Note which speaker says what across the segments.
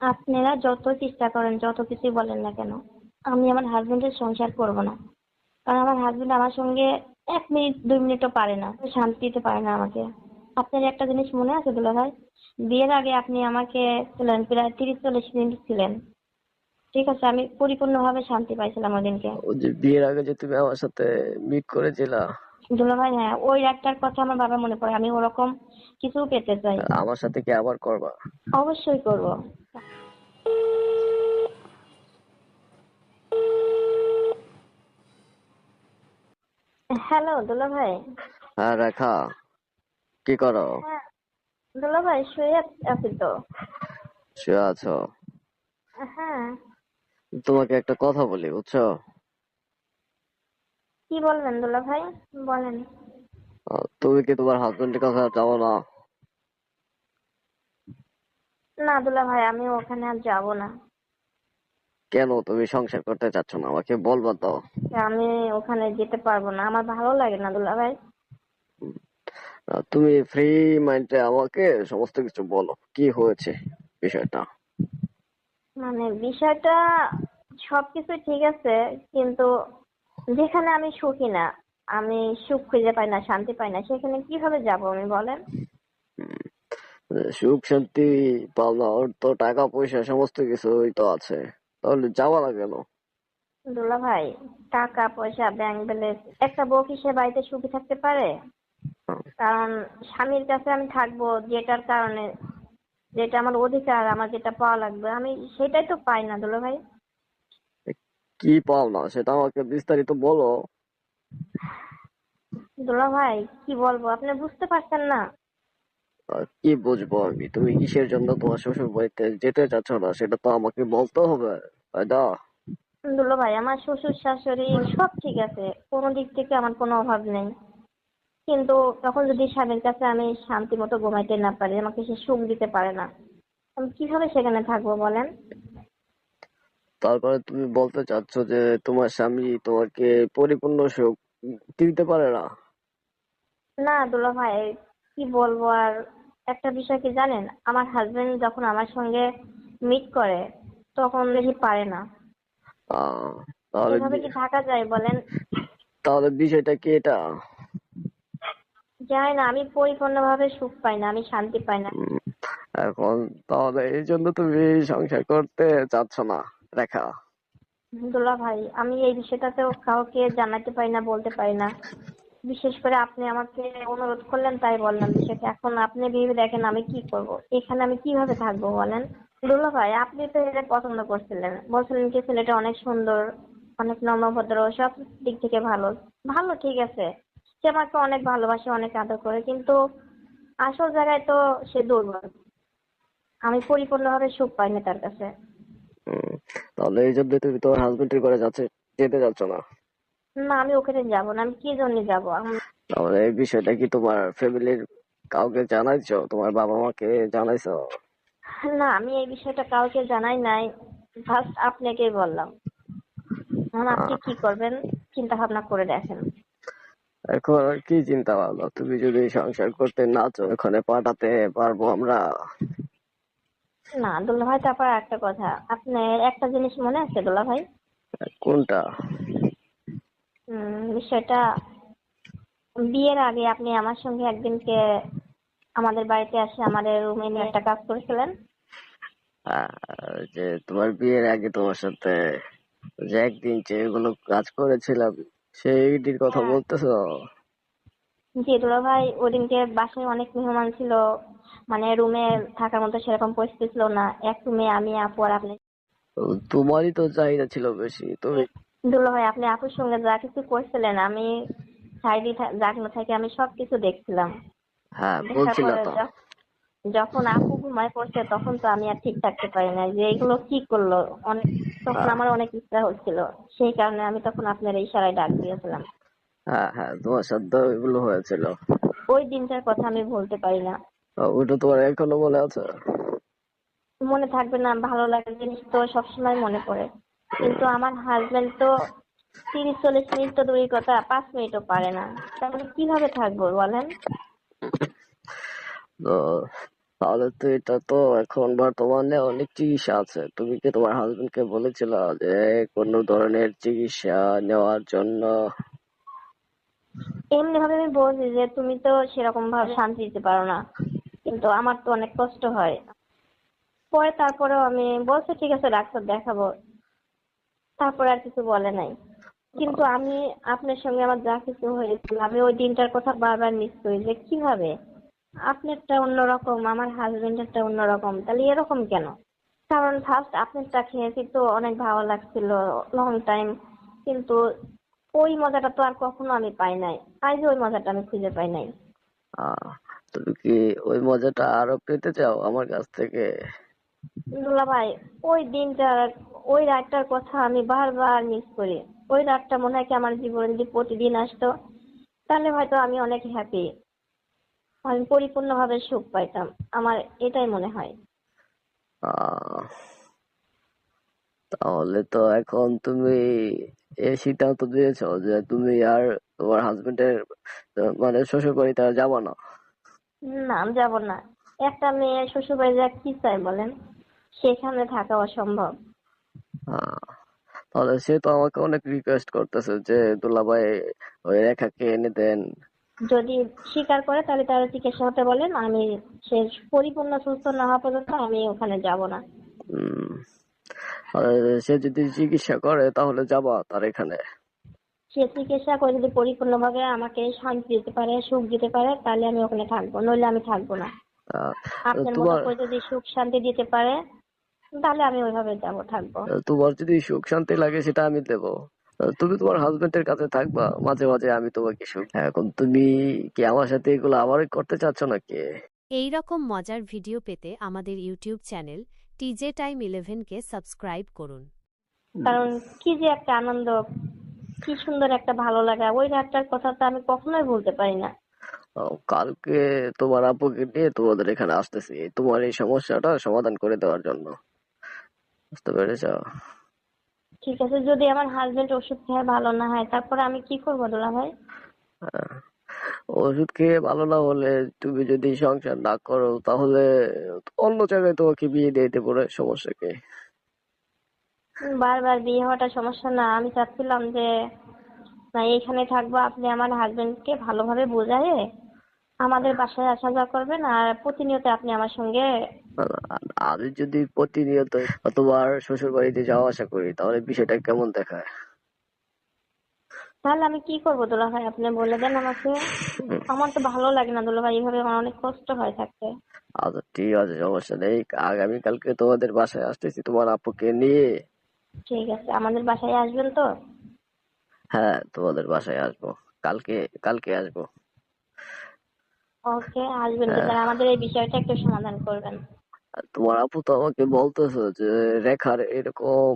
Speaker 1: আপনারা যত চেষ্টা করেন যত কিছুই বলেন না কেন আমি আমার হাজবেন্ডের সংসার করব না। কারণ আমার হাজবেন্ড আমার সঙ্গে এক মিনিট দুই মিনিটও পারে না শান্তি দিতে পারে না আমাকে। আপনার একটা জিনিস মনে আছে দুলা ভাই? বিয়ের আগে আপনি আমাকে ছিলেন প্রায় তিরিশ চল্লিশ মিনিট ছিলেন। ঠিক আছে আমি পরিপূর্ণভাবে শান্তি পাইছিলাম
Speaker 2: ওদিনকে যে বিয়ের আগে যে তুমি আমার সাথে মিট করেছিলা?
Speaker 1: দুলা ভাই হ্যাঁ ওই একটার কথা আমার বাবা মনে পড়ে আমি ওরকম কিছু পেতে চাই
Speaker 2: আমার সাথে কি আবার করবা?
Speaker 1: অবশ্যই করব। হ্যালো দুলা ভাই।
Speaker 2: হ্যাঁ রেখা কি করো?
Speaker 1: হ্যাঁ দুলা ভাই শুয়ে আছি তো।
Speaker 2: শুয়ে আছো?
Speaker 1: হ্যাঁ।
Speaker 2: তোমাকে একটা কথা বলি বুঝছ?
Speaker 1: কি বলবেন দুলা ভাই? বলেন।
Speaker 2: তুমি কি তোমার হাজবেন্ডের কাছে আর যাব না?
Speaker 1: না দুলা ভাই আমি ওখানে আর যাব না।
Speaker 2: কেন? তুমি সংসার করতে চাচ্ছ না আমাকে বলবা তো।
Speaker 1: আমি ওখানে যেতে পারব না আমার ভালো লাগে না দুলা ভাই।
Speaker 2: তুমি ফ্রি মাইন্ডে আমাকে সমস্ত কিছু বলো কি হয়েছে বিষয়টা?
Speaker 1: মানে বিষয়টা সবকিছু ঠিক আছে কিন্তু যেখানে আমি সুখী না আমি সুখ খুঁজে পাই না শান্তি পাই না সেখানে কীভাবে যাব আমি বলেন?
Speaker 2: সুখ শান্তি পাওনা ওর তো টাকা পয়সা সমস্ত কিছুই তো আছে। তাহলে যাওয়া না। কেন
Speaker 1: দুলা ভাই টাকা পয়সা ব্যাংক ব্যালেন্স একটা বউ কি সে বাড়িতে সুখী থাকতে পারে? কারণ স্বামীর কাছে আমি থাকব যেটার কারণে যেটা আমার অধিকার আমার যেটা পাওয়া লাগবে আমি সেটাই তো পাই না দুলা ভাই।
Speaker 2: কি পাও না সেটা আমাকে বিস্তারিত বলো।
Speaker 1: দুলা ভাই কি বলব? আপনি বুঝতে পারছেন না।
Speaker 2: কি বুঝব আমি? তুমি কিসের জন্য তোমার শ্বশুর বাড়িতে যেতে চাচ্ছ না? সেটা তো আমাকে বলতে হবে তাই না?
Speaker 1: দুলো ভাই আমার শ্বশুর শাশুড়ি সব ঠিক আছে। কোনো দিক থেকে আমার কোনো অভাব নেই। কিন্তু তখন যদি স্বামীর কাছে আমি শান্তি মতো ঘুমাইতে না পারি আমাকে সে সুখ দিতে পারে না। আমি কীভাবে সেখানে থাকব বলেন?
Speaker 2: তারপরে তুমি বলতে চাচ্ছ যে তোমার স্বামী তোমাকে পরিপূর্ণ সুখ দিতে পারে না?
Speaker 1: না দুলো ভাই কি বলব আর একটা বিষয় কি জানেন? আমার হাজবেন্ড যখন আমার সঙ্গে মিট করে তখন দেখি পারে না।
Speaker 2: তাহলে
Speaker 1: এভাবে কি থাকা যায় বলেন?
Speaker 2: তাহলে বিষয়টা কি এটা?
Speaker 1: জানি না আমি পরিপূর্ণভাবে সুখ পাই না আমি শান্তি পাই না।
Speaker 2: এখন তাহলে এই জন্য তুমি সংসার করতে চাচ্ছ না রেখা?
Speaker 1: দুলা ভাই আমি এই বিষয়টাতেও কাউকে জানাতে পারি না বলতে পারি না। বিশেষ করে আপনি আমাকে অনুরোধ করলেন, তাই বললাম বিষয়টা এখন আপনি ভেবে দেখেন আমি কি করব। এখানে আমি কীভাবে থাকব বলেন? দুলা ভাই, আপনি তো এটা পছন্দ করছিলেন। বলছিলেন কি ছেলেটা অনেক সুন্দর, অনেক নম্রভদ্র সব দিক থেকে ভালো। ভালো, ঠিক আছে। সে আমাকে অনেক ভালোবাসে, অনেক আদর করে, কিন্তু আসল জায়গায় তো সে দুর্বল। আমি পরিপূর্ণভাবে সুখ পাইনি তার কাছে।
Speaker 2: তাহলে এই জন্য তুমি তোমার হাজবেন্ডের করে যাচ্ছে, যেতে চাচ্ছ না?
Speaker 1: না আমি ওখানে যাব না আমি কি জন্য যাব?
Speaker 2: তাহলে এই বিষয়টা কি তোমার ফ্যামিলির কাউকে জানাইছো? তোমার বাবা মাকে জানাইছো?
Speaker 1: না আমি এই বিষয়টা কাউকে জানাই নাই ফার্স্ট আপনাকেই বললাম। এখন আপনি কি করবেন? চিন্তা ভাবনা করে দেখেন।
Speaker 2: এখন আর কি চিন্তা ভাবনা তুমি যদি সংসার করতে না চাও ওখানে পাঠাতে পারব আমরা।
Speaker 1: না দুলা ভাই তারপর একটা কথা। আপনার একটা জিনিস মনে আছে দুলা ভাই
Speaker 2: কোনটা?
Speaker 1: বিষয়টা বিয়ের আগে আপনি আমার সঙ্গে একদিনকে আমাদের বাড়িতে আসে আমাদের রুমে নিয়ে একটা কাজ করেছিলেন?
Speaker 2: যে তোমার বিয়ের আগে তোমার সাথে যে একদিন যেগুলো কাজ করেছিলাম সেইটির কথা
Speaker 1: হ্যাঁ।
Speaker 2: বলতেছো?
Speaker 1: জি দুলা ভাই ওদিনকে বাসায় অনেক মেহমান ছিল। মানে রুমে থাকার মতো সেরকম পরিস্থিতি ছিল না। এক রুমে আমি আপু আর আপনি।
Speaker 2: তোমারই তো চাহিদা ছিল বেশি। তুমি
Speaker 1: দুলা ভাই আপনি আপুর সঙ্গে যা কিছু করছিলেন আমি সাইডে জাগনো থেকে আমি সবকিছু দেখছিলাম।
Speaker 2: হ্যাঁ বলছিল তো।
Speaker 1: যখন আপু ঘুমায় পড়ছে তখন তো আমি আর ঠিক থাকতে পারি না যে এগুলো কি করল। অনেক তখন আমার অনেক ইচ্ছা হচ্ছিল। সেই কারণে আমি তখন আপনার এই ইশারায় ডাক দিয়েছিলাম।
Speaker 2: হ্যাঁ হ্যাঁ তোমার সাথে এগুলো হয়েছিল।
Speaker 1: ওই দিনটার কথা আমি বলতে পারি না।
Speaker 2: ওটা তোমার এখনও মনে আছে?
Speaker 1: মনে থাকবে না ভালো লাগার জিনিস তো সবসময় মনে পড়ে। কিন্তু আমার হাজবেন্ড তো তিরিশ চল্লিশ মিনিট তো দূরের কথা পাঁচ মিনিটও পারে না। তাহলে কীভাবে থাকব বলেন?
Speaker 2: তো তাহলে তো এটা তো এখন বর্তমানে অনেক চিকিৎসা আছে। তুমি কি তোমার হাজবেন্ড কে বলেছিল যে কোনো ধরনের চিকিৎসা নেওয়ার জন্য?
Speaker 1: এমনি ভাবে আমি বলছি যে তুমি তো সেরকম ভাবে শান্তি দিতে পারো না। কিন্তু আমার তো অনেক কষ্ট হয়। পরে তারপরেও আমি বলছি ঠিক আছে ডাক্তার দেখাবো। তারপরে আর কিছু বলে নাই। কিন্তু আমি আপনার সঙ্গে আমার যা কিছু হয়েছিল, আমি ওই দিনটার কথা বারবার মিস করি যে কীভাবে? আপনারটা অন্যরকম, আমার হাজবেন্ডেরটা অন্যরকম, তাহলে এরকম কেন? কারণ ফার্স্ট আপনারটা খেয়েছি তো অনেক ভালো লাগছিল লং টাইম কিন্তু ওই মজাটা তো আর কখনো আমি পাই নাই। আজ ওই মজাটা আমি খুঁজে পাই নাই।
Speaker 2: তুমি কি ওই মজাটা আরও পেতে চাও আমার কাছ থেকে?
Speaker 1: দুলা ভাই ওই দিনটা ওই রাতটার কথা আমি বারবার মিস করি। ওই রাতটা মনে হয় কি আমার জীবনে যদি প্রতিদিন আসতো তাহলে হয়তো আমি অনেক হ্যাপি আমি পরিপূর্ণভাবে সুখ পাইতাম। আমার এটাই মনে হয়।
Speaker 2: তাহলে তো এখন তুমি এই সিদ্ধান্ত দিয়েছ যে তুমি আর তোমার হাজবেন্ডের মানে শ্বশুর বাড়িতে আর যাব না?
Speaker 1: না আমি যাব না। একটা মেয়ে শ্বশুর বাড়ি যা কি চাই বলেন? সেখানে থাকা অসম্ভব।
Speaker 2: তাহলে সে তো আমাকে অনেক রিকোয়েস্ট করতেছে যে দুলাভাই ওই রেখাকে এনে দেন।
Speaker 1: যদি স্বীকার করে তাহলে তারা চিকিৎসা হতে বলেন আমি সে পরিপূর্ণ সুস্থ না হওয়া পর্যন্ত আমি ওখানে যাব না।
Speaker 2: আর সে যদি চিকিৎসা করে তাহলে যাবা তার এখানে?
Speaker 1: সে চিকিৎসা করে যদি পরিপূর্ণভাবে আমাকে শান্তি দিতে পারে সুখ দিতে পারে তাহলে আমি ওখানে থাকব নইলে আমি থাকব না। আপনার মতো করে যদি সুখ শান্তি দিতে পারে তাহলে আমি ওইভাবে যাব থাকব।
Speaker 2: তোমার যদি সুখ শান্তি লাগে সেটা আমি দেবো। তুমি তোমার হাজবেন্ডের কাছে থাকবা মাঝে মাঝে আমি তোমাকে সুখ এখন তুমি কি আমার সাথে এগুলো আবারই করতে চাচ্ছ নাকি?
Speaker 3: এই রকম মজার ভিডিও পেতে আমাদের ইউটিউব চ্যানেল টিজে টাইম ইলেভেনকে সাবস্ক্রাইব করুন।
Speaker 1: কারণ কি যে একটা আনন্দ কি সুন্দর একটা ভালো লাগা ওই রাতটার কথা তো আমি কখনোই ভুলতে পারি না।
Speaker 2: ও, কালকে তোমার আপুকে নিয়ে তোমাদের এখানে আসতেছি তোমার এই সমস্যাটা সমাধান করে দেওয়ার জন্য। বুঝতে পেরেছ
Speaker 1: ঠিক আছে যদি আমার হাজবেন্ড ওষুধ খেয়ে ভালো না হয় তারপরে আমি কি করব দোলা ভাই
Speaker 2: হ্যাঁ। ওষুধ খেয়ে ভালো না হলে তুমি যদি সংসার না করো তাহলে অন্য জায়গায় তোমাকে বিয়ে দিয়ে দিতে পারে সমস্যা কি
Speaker 1: বারবার বিয়ে হওয়াটা সমস্যা না আমি চাচ্ছিলাম যে না এখানে থাকব আপনি আমার হাজবেন্ডকে ভালোভাবে বোঝায়ে আমাদের বাসায় আসা যাওয়া করবেন আর প্রতিনিয়ত আপনি আমার সঙ্গে
Speaker 2: আমি যদি প্রতিনিয়ত তোমার শ্বশুর বাড়িতে যাওয়া আসা করি তাহলে বিষয়টা কেমন দেখায়?
Speaker 1: তাহলে আমি কি করব দোলা ভাই আপনি বলে দেন আমাকে। আমার তো ভালো লাগে না দোলা ভাই এইভাবে আমার অনেক কষ্ট হয় থাকতে।
Speaker 2: আচ্ছা ঠিক আছে সমস্যা নেই। আগামী কালকে তোমাদের বাসায় আসতেছি তোমার আপুকে নিয়ে।
Speaker 1: ঠিক আছে আমাদের বাসায় আসবেন তো?
Speaker 2: হ্যাঁ তোমাদের বাসায় আসব। কালকে কালকে আসব।
Speaker 1: ওকে আসবেন কিন্তু আমাদের এই বিষয়টা একটু সমাধান করবেন।
Speaker 2: তোমার আপু তো আমাকে বলতেছে যে রেখার এরকম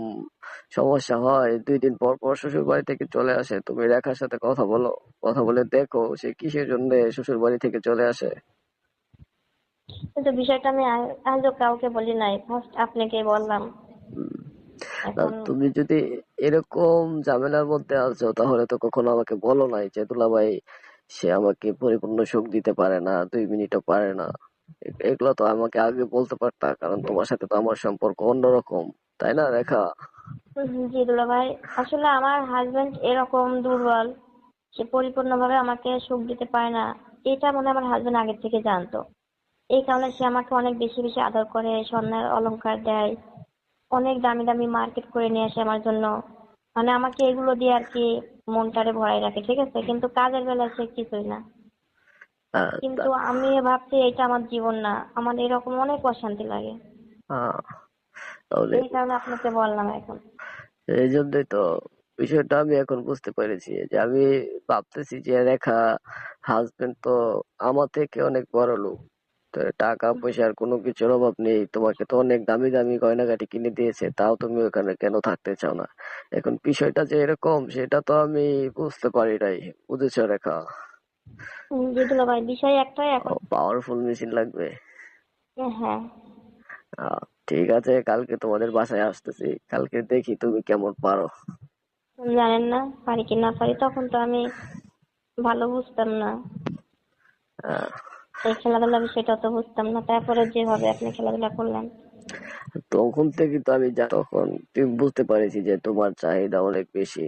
Speaker 2: সমস্যা হয় দুই দিন পর পর শ্বশুর বাড়ি থেকে চলে আসে তুমি রেখার সাথে কথা বলো কথা বলে দেখো সে কিসের জন্য শ্বশুর বাড়ি থেকে চলে আসে?
Speaker 1: কিন্তু বিষয়টা আমি আজও কাউকে বলি নাই ফার্স্ট আপনাকে বললাম।
Speaker 2: তুমি যদি এরকম ঝামেলার মধ্যে আছো তাহলে তো কখনো আমাকে বলো নাই যে দুলাভাই সে আমাকে পরিপূর্ণ সুখ দিতে পারে না দুই মিনিটও পারে না। এগুলো তো আমাকে আগে বলতে পারতা, কারণ তোমার সাথে তো আমার সম্পর্ক অন্যরকম, তাই না, রেখা?
Speaker 1: জি দুলা ভাই। আসলে আমার হাজবেন্ড এরকম দুর্বল, সে পরিপূর্ণভাবে আমাকে সুখ দিতে পারে না, এটা মনে আমার হাজবেন্ড আগের থেকে জানতো। এই কারণে সে আমাকে অনেক বেশি বেশি আদর করে, স্বর্ণের অলংকার দেয়, অনেক দামি দামি মার্কেট করে নিয়ে আসে আমার জন্য। মানে আমাকে এগুলো দিয়ে আর কি মনটারে ভরাই রাখে, ঠিক আছে? কিন্তু কাজের বেলায় সে কিছুই না। কিন্তু আমি ভাবছি এটা আমার জীবন না। আমার এরকম অনেক অশান্তি লাগে।
Speaker 2: তাহলে
Speaker 1: এই কারণে আপনাকে বললাম এখন।
Speaker 2: এই জন্যই তো বিষয়টা আমি এখন বুঝতে পেরেছি যে আমি ভাবতেছি যে রেখা হাজবেন্ড তো আমার থেকে অনেক বড় লোক। তো টাকা পয়সার কোনো কিছুর অভাব নেই। তোমাকে তো অনেক দামি দামি গয়নাগাটি কিনে দিয়েছে। তাও তুমি ওখানে কেন থাকতে চাও না? এখন বিষয়টা যে এরকম সেটা তো আমি বুঝতে পারি নাই। বুঝেছ রেখা?
Speaker 1: জি দুলা ভাই বিষয় একটাই এখন
Speaker 2: পাওয়ারফুল মেশিন লাগবে।
Speaker 1: হ্যাঁ
Speaker 2: আহ, ঠিক আছে কালকে তোমাদের বাসায় আসতেছি। কালকে দেখি তুমি কেমন পারো।
Speaker 1: জানেন না পারি কি না পারি তখন তো আমি ভালো বুঝতাম না। এই খেলাধুলা বিষয়টা তো বুঝতাম না তারপরে যেভাবে আপনি খেলাধুলা করলেন।
Speaker 2: তখন থেকে তো আমি তখন তুমি বুঝতে পারেছি যে তোমার চাহিদা অনেক বেশি।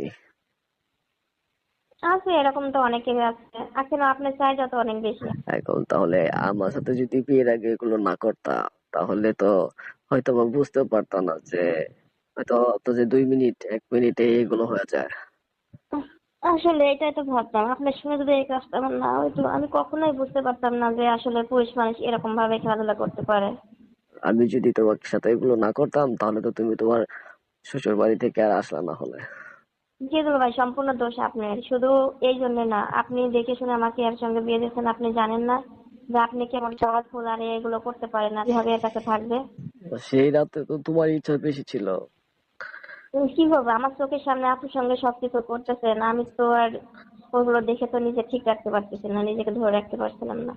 Speaker 1: আছে এরকম তো অনেকের আছে। আছে না আপনার চাহিদা তো অনেক বেশি।
Speaker 2: এখন তাহলে আমার সাথে যদি বিয়ের আগে এগুলো না করতা তাহলে তো হয়তো বা বুঝতে পারতাম না যে হয়তো তো যে দুই মিনিট এক মিনিটে এগুলো হয়ে যায়।
Speaker 1: আসলে এটাই তো ভাবতাম আপনার সঙ্গে যদি এই কাজটা আমার না হইতো আমি কখনোই বুঝতে পারতাম না যে আসলে পুরুষ মানুষ এরকম ভাবে খেলাধুলা করতে পারে।
Speaker 2: আমি যদি তোমার সাথে এগুলো না করতাম তাহলে তো তুমি তোমার শ্বশুর বাড়ি থেকে আর আসলা না হলে।
Speaker 1: যেগুলো ভাই সম্পূর্ণ দোষ আপনার। শুধু এই জন্য না আপনি দেখে শুনে আমাকে এর সঙ্গে বিয়ে দিয়েছেন আপনি জানেন না যে আপনি কেমন সহজ ফুল আর এগুলো করতে পারেন না কীভাবে এর কাছে থাকবে।
Speaker 2: সেই রাতে তো তোমার ইচ্ছা বেশি ছিল।
Speaker 1: কি হবে আমার চোখের সামনে আপুর সঙ্গে সবকিছু করতেছেন আমি তো আর ওগুলো দেখে তো নিজে ঠিক রাখতে পারতেছি না নিজেকে ধরে রাখতে পারছিলাম না।